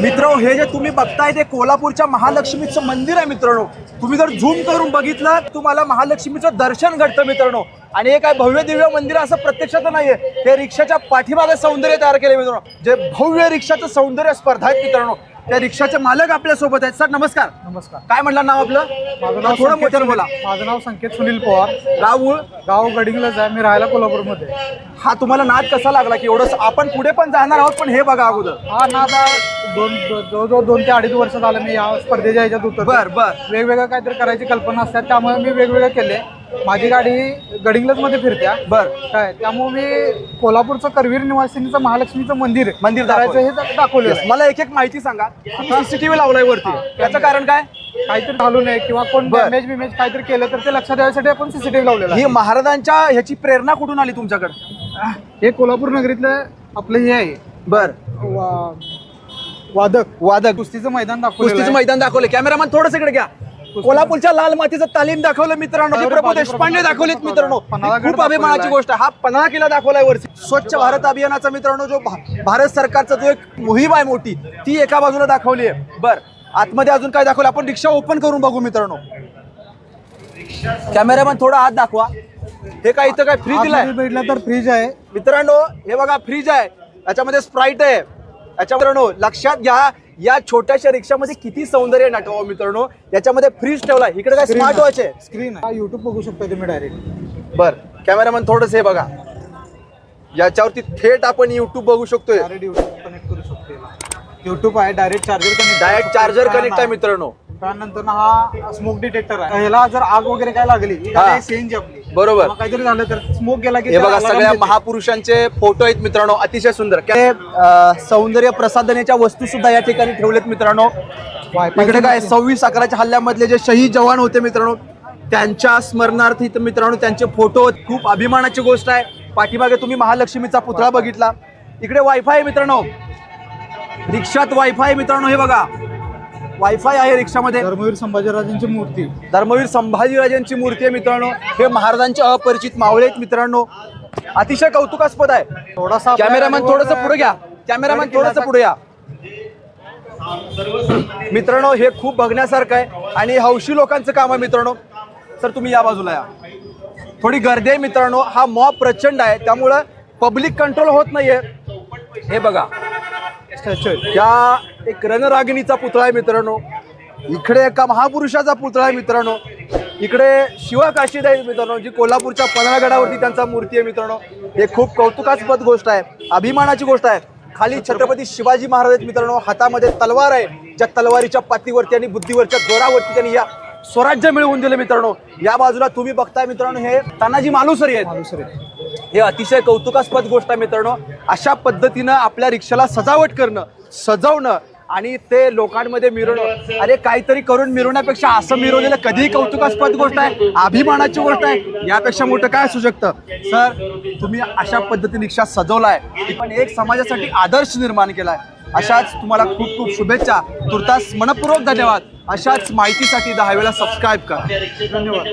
मित्र हे जे तुम्ही बघताय ते कोल्हापूरच्या महालक्ष्मीचं मंदिर आहे मित्रांनो. तुम्ही जर झूम करून बघितलं तुम्हाला महालक्ष्मीचं दर्शन घडतं मित्रांनो. आणि हे काय भव्य दिव्य मंदिर असं प्रत्यक्षात नाहीये. ते रिक्षाच्या पाठीमागे सौंदर्य तयार केले मित्रांनो. जे भव्य रिक्षाचं सौंदर्य स्पर्धा आहेत मित्रांनो त्या रिक्षाचे मालक आपल्यासोबत आहेत. सर नमस्कार. नमस्कार. काय म्हटलं नाव आपलं? माझं नाव थोडं संकेत मोठ्यानं बोला. सुनील- माझं नाव संकेत सुनील पवार. राहुल. गाव गडिंगलच आहे मी राहायला कोल्हापूरमध्ये. हा तुम्हाला नाद कसा लागला की एवढं आपण पुढे पण जाणार आहोत पण हे बघा अगोदर. हा ना आता दोन दो- जवळजवळ दोन ते अडीच वर्ष झालं मी या स्पर्धेच्या ह्याच्यात उतरतो बर बर. वेगवेगळं काहीतरी करायची कल्पना असतात त्यामुळे मी वेगवेगळे केले. माझी गाडी गडिंगलजमध्ये फिरत्या बर. काय? त्यामुळे मी कोल्हापूरचं करवीर निवासिनीचं महालक्ष्मीचं मंदिर मंदिर करायचं हे दा- दाखवलं Yes, मला एक एक माहिती सांगा. सीसीटीव्ही लावलाय वरती. याचं कारण काय? काहीतरी घालू नये किंवा कोण बर. डॅमेज बिमेज काहीतरी केलं तर ते लक्षात द्यायसाठी आपण सीसीटीव्ही लावलेला ही. महाराजांच्या ह्याची प्रेरणा कुठून आली तुमच्याकडे? हे. कोल्हापूर नगरीतलं आपलं हे आहे. बर. वा- वादक. वादक. कुस्तीचं मैदान दाखवलेलं कुस्तीचं. मैदान दाखवले कॅमेरामॅन थोडस इकडे घ्या. कोल्हापूरच्या लाल मातीचं तालीम दाखवलं मित्रांनो प्रभू देशपांडे दाखवलेत दाखवलं. मित्रांनो. खूप अभिमानाची गोष्ट आहे. हा पन्हाळा किल्ला दाखवलाय वरती. स्वच्छ भारत अभियानाचा मित्रांनो जो भारत सरकारचा जो एक मोहीम आहे मोठी ती एका बाजूला दाखवली आहे. बर आतमध्ये अजून काय दाखवलं? आपण रिक्षा ओपन करून बघू मित्रांनो. कॅमेरामॅन थोडा हात दाखवा. हे काय इथं काय फ्री दिलाय आतमध्ये भेटला तर फ्रीज आहे. मित्रांनो हे बघा फ्रीज आहे. याच्यामध्ये स्प्राईट आहे. याच्या मित्रांनो लक्षात घ्या या छोट्याशा रिक्षामध्ये किती सौंदर्य नाटवा मित्रांनो? याच्यामध्ये फ्रीज ठेवलाय इकडे काय स्मार्ट वॉच आहे. स्क्रीन युट्यूब बघू शकता तुम्ही डायरेक्ट बर. कॅमेरामॅन थोडस हे बघा. याच्यावरती थेट आपण युट्यूब बघू शकतोय. युट्यूब कनेक्ट करू शकतो युट्यूब आहे direct charger connect direct charger connect आहे. मित्रांनो. त्यानंतर हा स्मोक डिटेक्टर आहे. ह्याला जर आग वगैरे काय लागली हा. सीएनजी आपली. बरोबर. काहीतरी झालं तर स्मोक गेला की हे त्याला बघा alarm सगळ्या देते. महापुरुषांचे फोटो आहेत मित्रांनो अतिशय सुंदर. अं, सौंदर्य प्रसाधनाच्या वस्तू सुद्धा या ठिकाणी ठेवलेत मित्रांनो. इकडे काय सव्वीस अकराच्या हल्ल्यामधले जे शहीद जवान होते मित्रांनो त्यांच्या स्मरणार्थ इथं मित्रांनो त्यांचे फोटो. खूप अभिमानाची गोष्ट आहे. पाठीमागे तुम्ही महालक्ष्मीचा पुतळा बघितला. इकडे वायफाय आहे मित्रांनो. रिक्षात वायफाय आहे मित्रांनो हे बघा. वायफाय आहे रिक्षामध्ये. धर्मवीर संभाजीराजांची मूर्ती. धर्मवीर संभाजीराजांची मूर्ती आहे मित्रांनो. हे महाराजांचे अपरिचित मावळे आहेत मित्रांनो. अतिशय कौतुकास्पद आहे. थोडासा कॅमेरामॅन थोडस पुढे घ्या. कॅमेरामॅन थोडस पुढे या. मित्रांनो हे खूप बघण्यासारखं आहे. आणि हौशी लोकांचं काम आहे मित्रांनो. सर तुम्ही या बाजूला या. थोडी गर्दी आहे मित्रांनो. हा मॉब प्रचंड आहे. त्यामुळं पब्लिक कंट्रोल होत नाहीये. हे बघा. या एक रणरागिणीचा पुतळा आहे मित्रांनो. इकडे एका महापुरुषाचा पुतळा आहे मित्रांनो. इकडे शिवकाशीद आहे मित्रांनो जी कोल्हापूरच्या पन्हाळगडावरती त्यांचा मूर्ती आहे मित्रांनो. हे खूप कौतुकास्पद गोष्ट आहे अभिमानाची गोष्ट आहे. खाली छत्रपती शिवाजी महाराज आहेत मित्रांनो हातामध्ये तलवार आहे ज्या तलवारीच्या पातीवरती आणि बुद्धीवरच्या जोरावरती त्यांनी या स्वराज्य मिळवून दिले मित्रांनो. या बाजूला तुम्ही बघताय मित्रांनो हे तानाजी मालुसरी आहेत. मालुसरे. हे अतिशय कौतुकास्पद गोष्ट आहे मित्रांनो. अशा पद्धतीनं आपल्या रिक्षाला सजावट करणं सजवणं आणि ते लोकांमध्ये मिरवणं अरे काहीतरी करून मिरवण्यापेक्षा असं मिरवलेलं कधीही कौतुकास्पद गोष्ट आहे अभिमानाची गोष्ट आहे यापेक्षा मोठं काय असू शकतं? सर तुम्ही अशा पद्धतीने रिक्षा सजवलाय. पण एक समाजासाठी आदर्श निर्माण केलाय. अशाच तुम्हाला खूप खूप शुभेच्छा. तुर्तास मनपूर्वक धन्यवाद. अशाच माहितीसाठी दहा वेळा सबस्क्राईब करा. धन्यवाद.